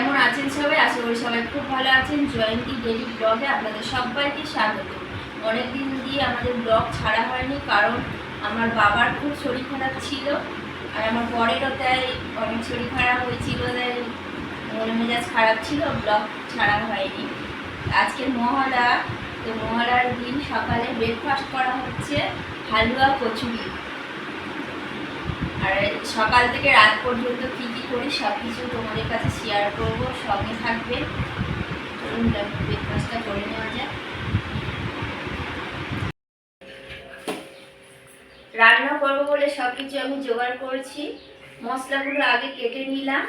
কেমন আছেন সবাই? আশা করি সবাই খুব ভালো আছেন। জয়ন্তী ডেলি ব্লগে আপনাদের সবাইকে স্বাগত। অনেকদিন দিয়ে আমাদের ব্লগ ছাড়া হয়নি, কারণ আমার বাবার খুব শরীর খারাপ ছিল, আর আমার বরেরও তাই অনেক শরীর খারাপ হয়েছিল, তাই মনে মেজাজ খারাপ ছিল, ব্লগ ছাড়া হয়নি। আজকে মহালা তো মহালার দিন সকালে ব্রেকফাস্ট করা হচ্ছে হালুয়া কচুরি। আর সকাল থেকে রাত পর্যন্ত কী কী করি সব কিছু তোমাদের কাছে শেয়ার করব, সঙ্গে থাকবে। চলুন ব্রেকফাস্টটা করে নেওয়া যায় রান্না করব বলে সব কিছু আমি জোগাড় করছি। মশলাগুলো আগে কেটে নিলাম।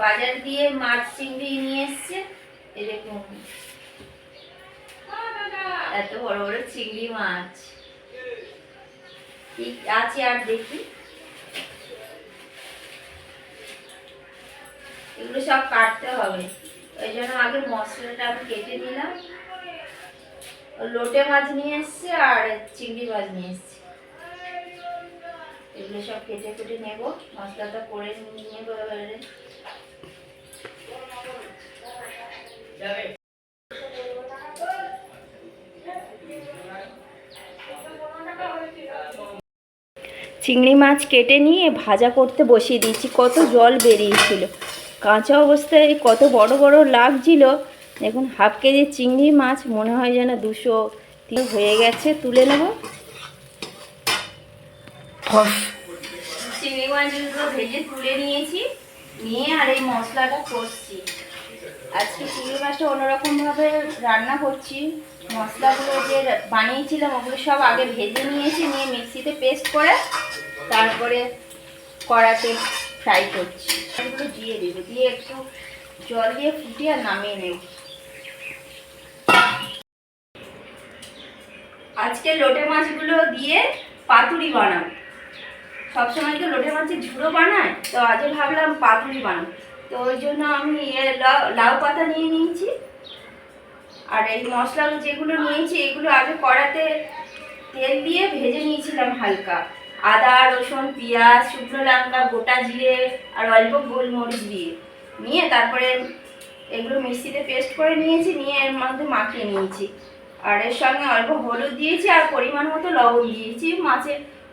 বাজার দিয়ে মাছ চিংড়ি নিয়ে এসছে। এরকম এত বড় বড় চিংড়ি মাছ। ঠিক আছে আর দেখি। এগুলো সব কাটতে হবে। ওই জন্য আগে মশলাটা আমি কেটে নিলাম। লোটে মাছ নিয়ে এসছে আর চিংড়ি মাছ নিয়ে এসছে। এগুলো সব কেটে কেটে নেব। মশলাটা করে নিয়ে চিংড়ি মাছ কেটে নিয়ে ভাজা করতে বসিয়ে দিয়েছি। কত জল বেরিয়েছিল। কাঁচা অবস্থায় কত বড় বড় লাগছিল। দেখুন হাফ কেজি চিংড়ি মাছ মনে হয় যেন দুশো তিন হয়ে গেছে তুলে নেব। চিংড়ি মাছগুলো ভেজে তুলে নিয়েছি নিয়ে আর এই মশলাটা করছি আজকে চিংড়ি মাছটা অন্যরকমভাবে রান্না করছি। মশলাগুলো যে বানিয়েছিলাম ওগুলো সব আগে ভেজে নিয়েছি নিয়ে মিক্সিতে পেস্ট করে তারপরে কড়াতে ফ্রাই করছি। এগুলো দিয়ে দেব, দিয়ে একটু জল দিয়ে ফুটিয়ে আর নামিয়ে নেব। আজকে লোটে মাছগুলো দিয়ে পাতুরি বানাবো। সবসময় তো লোটে মাছের ঝুড়ো বানায়, তো আজকে ভাবলাম পাতুরি বানাবো। তো ওই জন্য আমি লাউ পাতা নিয়ে নিয়েছি। আর এই মশলা যেগুলো নিয়েছি, এগুলো আগে কড়াতে তেল দিয়ে ভেজে নিয়েছিলাম হালকা। আদা, রসুন, পেঁয়াজ, শুকনো লঙ্কা, গোটা জিরে আর অল্প গোলমরিচ দিয়ে। নিয়ে তারপরে এগুলো মিক্সিতে পেস্ট করে নিয়েছি, নিয়ে এর মধ্যে মাখিয়ে নিয়েছি। আর এর সঙ্গে অল্প হলুদ দিয়েছি আর পরিমাণ মতো লবণ দিয়েছি। মাছে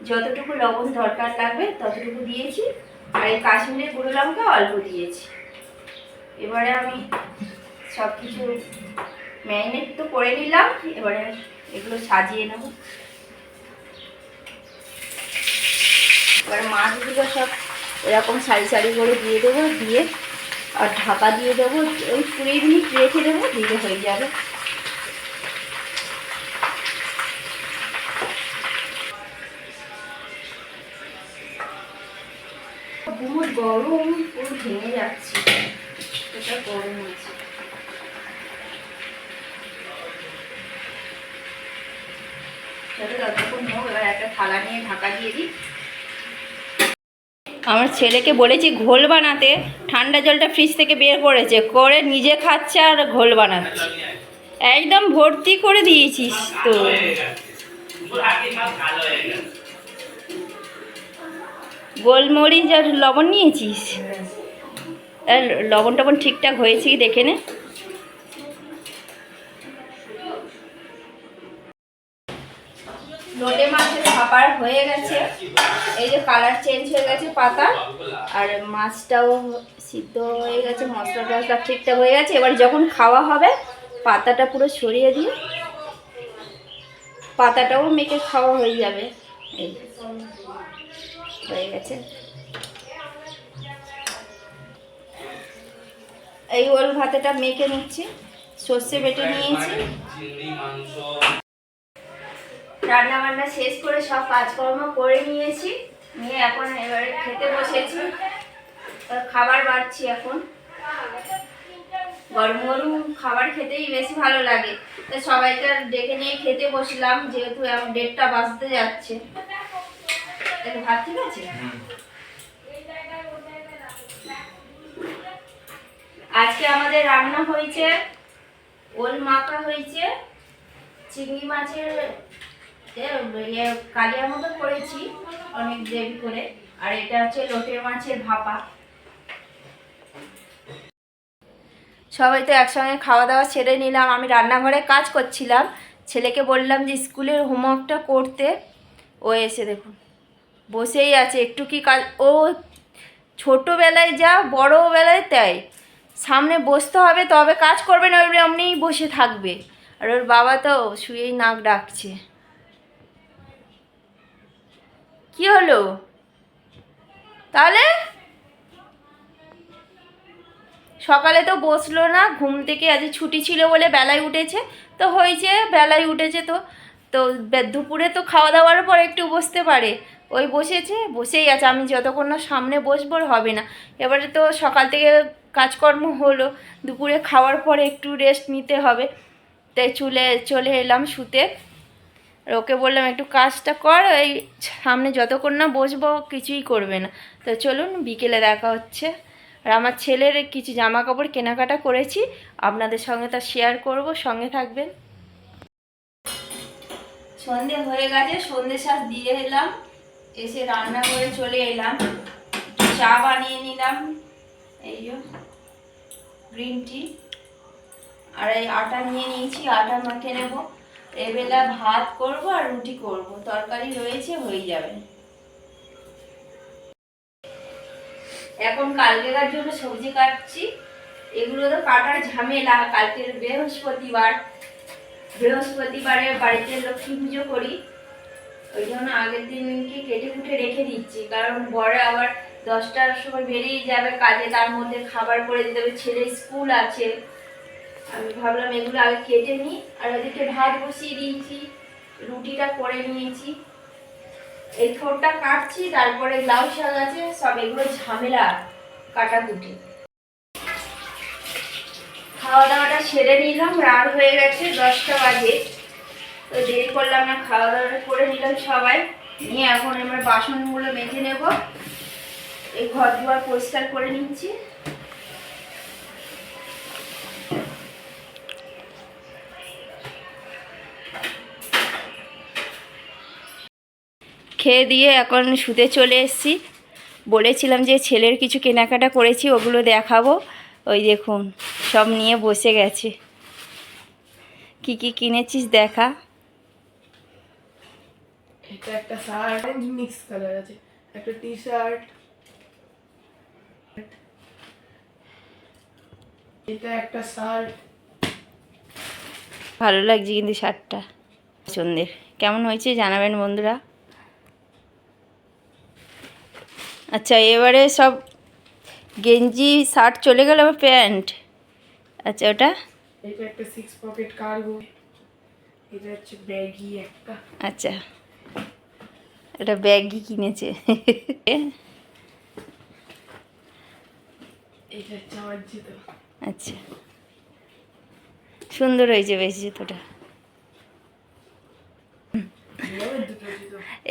যতটুকু লবণ দরকার লাগবে ততটুকু দিয়েছি। আর এই কাশ্মীরের গুঁড়ো লঙ্কা অল্প দিয়েছি। এবারে আমি সব কিছু ম্যারিনেট তো করে নিলাম। এবারে এগুলো সাজিয়ে নেব। এবার মাছগুলো সব এরকম সারি সারি করে দিয়ে দেবো, দিয়ে আর ঢাকা দিয়ে দেবো, ওই কুড়ি মিনিট রেখে দেবো দিয়ে হয়ে যাবে। বহুত গরম, পুরো ভেঙে যাচ্ছে। এটা গরম আছে আমার ছেলেকে বলেছি, ঘোল বানাতে। ঠান্ডা জলটা ফ্রিজ থেকে বের করেছে, করে নিজে খাচ্ছে আর ঘোল বানাচ্ছে। একদম ভর্তি করে দিয়েছিস তো। গোলমরিচ আর লবণ নিয়েছিস? আর লবণ টবণ ঠিকঠাক হয়েছে কি দেখে নে। লোটে মাছের খাবার হয়ে গেছে। এই যে কালার চেঞ্জ হয়ে গেছে পাতা, আর মাছটাও সিদ্ধ হয়ে গেছে, মশলা টশলা ঠিকঠাক হয়ে গেছে। এবার যখন খাওয়া হবে, পাতাটা পুরো সরিয়ে দিয়ে পাতাটাও মেখে খাওয়া হয়ে যাবে। এই হয়ে গেছে। এই ওল ভাতেটা মেখে নিচ্ছি। সর্ষে বেটে নিয়েছি। রান্না বান্না শেষ করে সব কাজকর্ম করে নিয়েছি। নিয়ে এখন এবারে খেতে বসেছি। খাবার বাড়ছি এখন। গরম গরম খাবার খেতেই বেশি ভালো লাগে। তো সবাইকে ডেকে নিয়ে খেতে বসলাম, যেহেতু এখন ডেটটা বাজতে যাচ্ছে। ভাত ঠিক আছে? আজকে আমাদের রান্না হয়েছে, ওল মাখা হয়েছে, চিংড়ি মাছের ইয়ে মতো করেছি, অনেক গ্রেভি করে। আর এটা হচ্ছে লোটে মাছের ভাপা। সবাই তো একসঙ্গে খাওয়া দাওয়া ছেড়ে নিলাম। আমি রান্নাঘরে কাজ করছিলাম। ছেলেকে বললাম যে, স্কুলের হোমওয়ার্কটা করতে। ও এসে দেখুন, বসেই আছে। একটু কি কাজ? ও ছোটোবেলায় যা, বড়োবেলায় তাই। সামনে বসতে হবে, তবে কাজ করবে না ওই এমনিই বসে থাকবে। আর ওর বাবা তো শুয়েই নাক ডাকছে। কি হলো? তাহলে? সকালে তো বসল না, ঘুম থেকে আজ ছুটি ছিল বলে বেলায় উঠেছে, তো হয়েছে বেলায় উঠেছে তো। তো দুপুরে তো খাওয়া দাওয়ার পর একটু বসতে পারে। ওই বসেছে, বসেই আছে, আমি যতক্ষণ না সামনে বসবো হবে না। এবারে তো সকাল থেকে কাজকর্ম হলো, দুপুরে খাওয়ার পরে একটু রেস্ট নিতে হবে। তাই চুলে, চলে এলাম শুতে। আর ওকে বললাম, একটু কাজটা কর, এই সামনে যতক্ষণ না বসবো কিছুই করবে না। তো চলুন, বিকেলে দেখা হচ্ছে। আর আমার ছেলের কিছু জামা কাপড় কেনাকাটা করেছি, আপনাদের সঙ্গে তা শেয়ার করব, সঙ্গে থাকবেন। সন্ধে হয়ে গেছে, সন্ধে সাজ দিয়ে এলাম, এসে রান্না করে চলে এলাম। চা বানিয়ে নিলাম, এই গ্রিন টি আর এই আটা নিয়ে নিয়েছি, আটা মাখে নেব। এবেলা ভাত করব আর রুটি করব। তরকারি রয়েছে, হয়ে যাবে। এখন কালকেকার জন্য সবজি কাটছি। এগুলো তো কাটার ঝামেলা। কালকের বৃহস্পতিবার। বৃহস্পতিবারে বাড়িতে লক্ষ্মী পুজো করি। ওই জন্য আগের দিনকে কেটে কুটে রেখে দিচ্ছি। কারণ বড় আবার দশটার সময় বেরিয়ে যাবে কাজে, তার মধ্যে খাবার করে দিতে হবে। ছেলে স্কুল আছে। আমি ভাবলাম এগুলো আগে কেটে নিই, আর ওদিকে ভাত বসিয়ে দিয়েছি, রুটিটা করে নিয়েছি। এই থোরটা কাটছি, তারপরে লাউ শাক আছে, সব এগুলো ঝামেলা কাটা কাটাকুটি খাওয়া দাওয়াটা সেরে নিলাম, রাত হয়ে গেছে দশটা বাজে। তো দেরি করলাম না খাওয়া দাওয়াটা করে নিলাম সবাই। নিয়ে এখন আমার বাসনগুলো মেজে নেব। এই ঘর দুয়ার পরিষ্কার করে নিচ্ছি। খেয়ে দিয়ে এখন শুতে চলে এসেছি। বলেছিলাম যে ছেলের কিছু কেনাকাটা করেছি ওগুলো দেখাবো। ওই দেখুন সব নিয়ে বসে গেছে। কি কি কিনেছিস দেখা? এটা একটা শার্ট মিক্স কালার আছে। একটা টি শার্ট এটা একটা শার্ট। ভালো লাগছে কিন্তু শার্টটা। পছন্দের। কেমন হয়েছে জানাবেন বন্ধুরা? আচ্ছা এবারে সব গেঞ্জি শার্ট চলে গেল আবার প্যান্ট? আচ্ছা ওটা? এটা একটা সিক্স পকেট কার্গো এটা হচ্ছে ব্যাগি একটা। আচ্ছা এটা ব্যাগই কিনেছে। এটা হচ্ছে জুতো। আচ্ছা সুন্দর হয়েছে বেশ জুতোটা।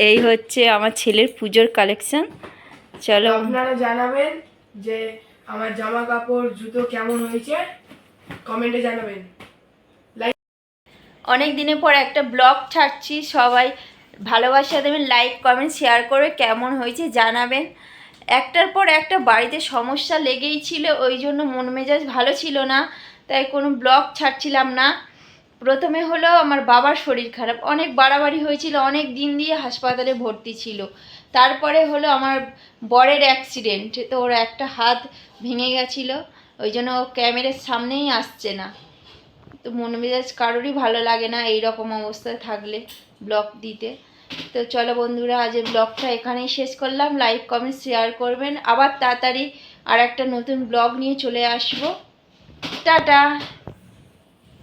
এই হচ্ছে আমার ছেলের পুজোর কালেকশন চলো। আপনারা জানাবেন যে আমার জামা কাপড় জুতো কেমন হয়েছে? কমেন্টে জানাবেন। অনেক দিনের পর একটা ব্লগ ছাড়ছি সবাই ভালোবাসা দেবেন লাইক কমেন্ট শেয়ার করে কেমন হয়েছে জানাবেন। একটার পর একটা বাড়িতে সমস্যা লেগেই ছিল ওই জন্য মন মেজাজ ভালো ছিল না তাই কোনো ব্লগ ছাড়ছিলাম না। প্রথমে হলো আমার বাবার শরীর খারাপ। অনেক বাড়াবাড়ি হয়েছিল, অনেক দিন দিয়ে হাসপাতালে ভর্তি ছিল। তারপরে হলো আমার বরের অ্যাক্সিডেন্ট তো ওর একটা হাত ভেঙে গেছিল। ওই জন্য ও ক্যামেরার সামনেই আসছে না। তো মন মেজাজ কারোরই ভালো লাগে না এই রকম অবস্থায় থাকলে ব্লগ দিতে। তো চলো বন্ধুরা, আজ ব্লগটা এখানেই শেষ করলাম। লাইক কমেন্ট শেয়ার করবেন। আবার তাড়াতাড়ি আর একটা নতুন ব্লগ নিয়ে চলে আসব। টাটা!